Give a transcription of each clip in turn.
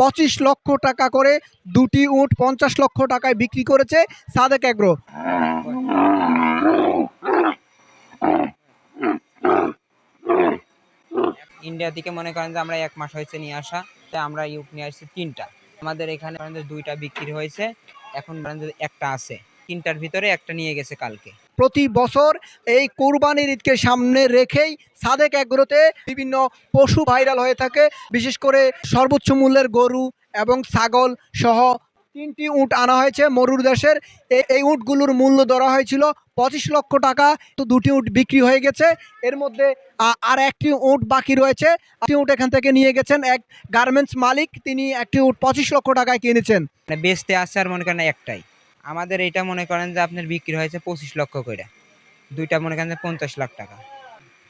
পঁচিশ লক্ষ টাকা করে দুটি উট পঞ্চাশ লক্ষ টাকায় বিক্রি করেছে সাদেক অ্যাগ্রো। ইন্ডিয়া থেকে মনে করেন যে আমরা এক মাস হয়েছে নিয়ে আসা, তো আমরা ইউট নিয়ে আসছি তিনটা। আমাদের এখানে দুইটা বিক্রি হয়েছে, এখন একটা আছে। তিনটার ভিতরে একটা নিয়ে গেছে কালকে। প্রতি বছর এই কোরবানির ঈদকে সামনে রেখেই সাদেক অ্যাগ্রোতে বিভিন্ন পশু ভাইরাল হয়ে থাকে বিশেষ করে সর্বোচ্চ মূল্যের গরু এবং ছাগল সহ তিনটি উট আনা হয়েছে মরুর দেশের। এই এই উটগুলোর মূল্য ধরা হয়েছিল পঁচিশ লক্ষ টাকা। তো দুটি উট বিক্রি হয়ে গেছে। এর মধ্যে আর একটি উট বাকি রয়েছে। একটি উট এখান থেকে নিয়ে গেছেন এক গার্মেন্টস মালিক। তিনি একটি উট পঁচিশ লক্ষ টাকায় কিনেছেন। মানে বেচতে আসছে আর মনে করেন একটাই। আমাদের এটা মনে করেন যে আপনার বিক্রি হয়েছে পঁচিশ লক্ষ করে দুইটা মনে করেন যে পঞ্চাশ লাখ টাকা।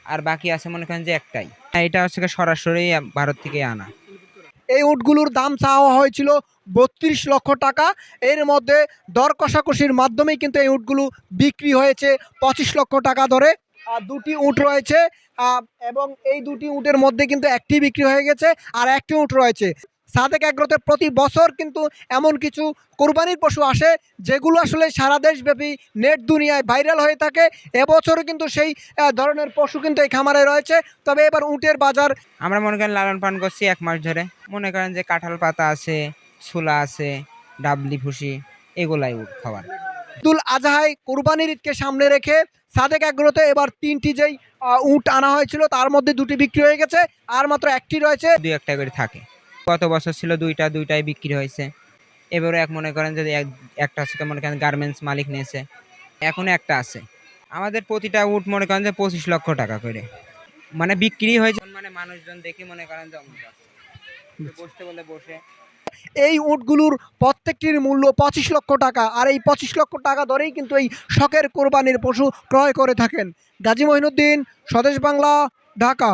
আর বাকি আছে মনে করেন যে একটাই। এটা হচ্ছে সরাসরি ভারত থেকে আনা। এই উটগুলোর দাম চাওয়া হয়েছিল বত্রিশ লক্ষ টাকা। এর মধ্যে দর কষাকষির মাধ্যমেই কিন্তু এই উটগুলো বিক্রি হয়েছে পঁচিশ লক্ষ টাকা ধরে। আর দুটি উট রয়েছে এবং এই দুটি উটের মধ্যে কিন্তু একটি বিক্রি হয়ে গেছে, আর একটি উট রয়েছে। সাদেক অ্যাগ্রোতে প্রতি বছর কিন্তু এমন কিছু কোরবানির পশু আসে যেগুলো আসলে সারা দেশব্যাপী নেট দুনিয়ায় ভাইরাল হয়ে থাকে। এবছরও কিন্তু সেই ধরনের পশু কিন্তু এই খামারে রয়েছে। তবে এবার উটের বাজার আমরা মনে করেন লালন পালন করছি এক মাস ধরে। মনে করেন যে কাঁঠাল পাতা আছে ছোলা আছে ডাবলি ভুসি এগুলাই উঠ খাবার ঈদুল আজহায় কোরবানির ঈদকে সামনে রেখে সাদেক অ্যাগ্রোতে এবার তিনটি যেই উট আনা হয়েছিল তার মধ্যে দুটি বিক্রি হয়ে গেছে আর মাত্র একটি রয়েছে। দুই একটা করে থাকে। গত বছর ছিল দুইটা, দুইটাই বিক্রি হয়েছে। এবারে এক মনে করেন যে একটা আছে মনে করেন গার্মেন্টস মালিক নিয়েছে। এখনও একটা আছে। আমাদের প্রতিটা উট মনে করেন যে পঁচিশ লক্ষ টাকা করে। মানে বিক্রি হয়েছে মানে মানুষজন দেখে মনে করেন যে বসতে বলে বসে। এই উটগুলোর প্রত্যেকটির মূল্য পঁচিশ লক্ষ টাকা, আর এই পঁচিশ লক্ষ টাকা ধরেই কিন্তু এই শখের কোরবানির পশু ক্রয় করে থাকেন। গাজী মহিনুদ্দিন, স্বদেশ বাংলা, ঢাকা।